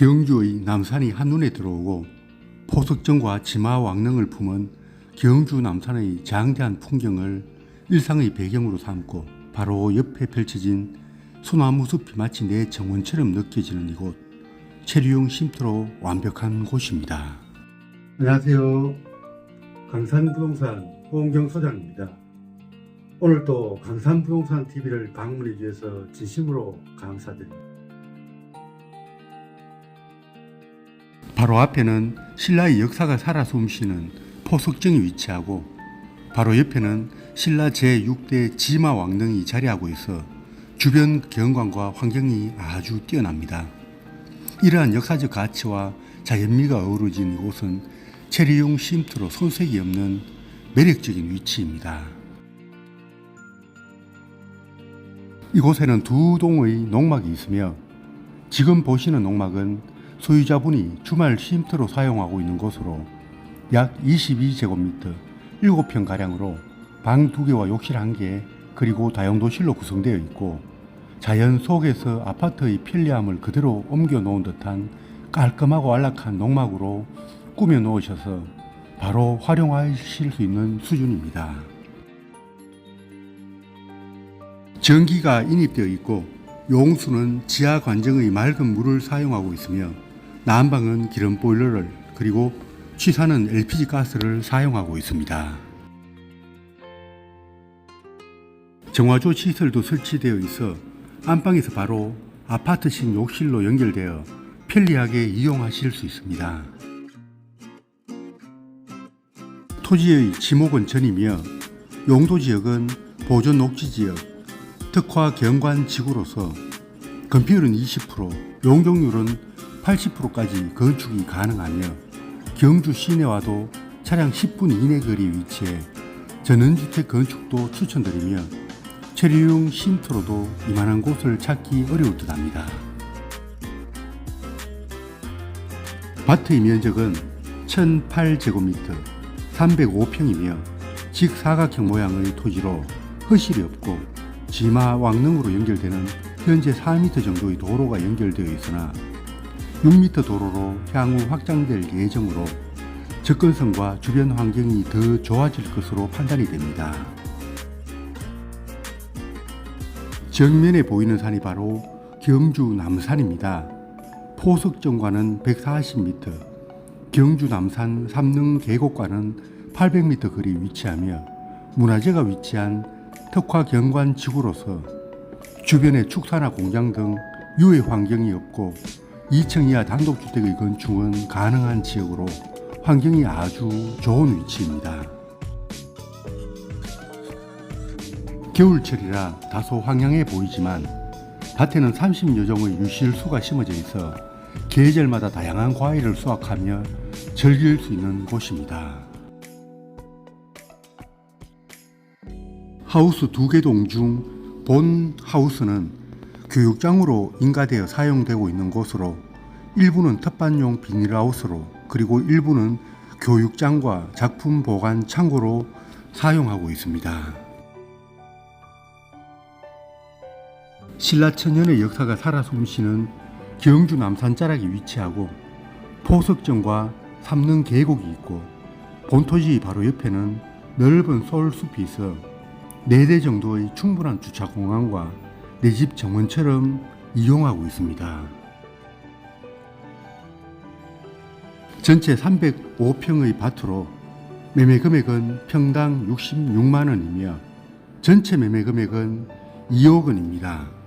경주의 남산이 한눈에 들어오고 포석정과 지마 왕릉을 품은 경주 남산의 장대한 풍경을 일상의 배경으로 삼고 바로 옆에 펼쳐진 소나무 숲이 마치 내 정원처럼 느껴지는 이곳 체류용 쉼터로 완벽한 곳입니다. 안녕하세요. 강산부동산 홍경 소장입니다. 오늘 또 강산부동산 TV를 방문해 주셔서 진심으로 감사드립니다. 바로 앞에는 신라의 역사가 살아 숨쉬는 포석정이 위치하고 바로 옆에는 신라 제6대 지마 왕릉이 자리하고 있어 주변 경관과 환경이 아주 뛰어납니다. 이러한 역사적 가치와 자연미가 어우러진 이곳은 체리용 쉼터로 손색이 없는 매력적인 위치입니다. 이곳에는 두 동의 농막이 있으며 지금 보시는 농막은 소유자분이 주말 쉼터로 사용하고 있는 곳으로 약 22제곱미터 7평 가량으로 방 2개와 욕실 1개 그리고 다용도실로 구성되어 있고 자연 속에서 아파트의 편리함을 그대로 옮겨 놓은 듯한 깔끔하고 안락한 농막으로 꾸며 놓으셔서 바로 활용하실 수 있는 수준입니다. 전기가 인입되어 있고 용수는 지하 관정의 맑은 물을 사용하고 있으며 난방은 기름 보일러를 그리고 취사는 LPG 가스를 사용하고 있습니다. 정화조 시설도 설치되어 있어 안방에서 바로 아파트식 욕실로 연결되어 편리하게 이용하실 수 있습니다. 토지의 지목은 전이며 용도 지역은 보존 녹지 지역, 특화 경관 지구로서 건폐율은 20%, 용적률은 80%까지 건축이 가능하며 경주 시내와도 차량 10분 이내 거리 위치해 전원주택 건축도 추천드리며 체류용 쉼터로도 이만한 곳을 찾기 어려울 듯 합니다. 밭의 면적은 1008제곱미터 305평이며 직사각형 모양의 토지로 허실이 없고 지마 왕릉으로 연결되는 현재 4m 정도의 도로가 연결되어 있으나 6m 도로로 향후 확장될 예정으로 접근성과 주변 환경이 더 좋아질 것으로 판단이 됩니다. 정면에 보이는 산이 바로 경주 남산입니다. 포석정과는 140m, 경주 남산 삼릉 계곡과는 800m 거리 위치하며 문화재가 위치한 특화 경관 지구로서 주변에 축사나 공장 등 유해 환경이 없고 2층 이하 단독주택의 건축은 가능한 지역으로 환경이 아주 좋은 위치입니다. 겨울철이라 다소 황량해 보이지만 밭에는 30여 종의 유실수가 심어져 있어 계절마다 다양한 과일을 수확하며 즐길 수 있는 곳입니다. 하우스 두 개 동 중 본 하우스는 교육장으로 인가되어 사용되고 있는 곳으로 일부는 텃밭용 비닐하우스로 그리고 일부는 교육장과 작품 보관 창고로 사용하고 있습니다. 신라천년의 역사가 살아 숨쉬는 경주 남산 자락에 위치하고 포석정과 삼릉 계곡이 있고 본토지 바로 옆에는 넓은 솔숲이 있어 4대 정도의 충분한 주차 공간과 내 집 정원처럼 이용하고 있습니다. 전체 305평의 밭으로 매매 금액은 평당 66만 원이며 전체 매매 금액은 2억 원입니다.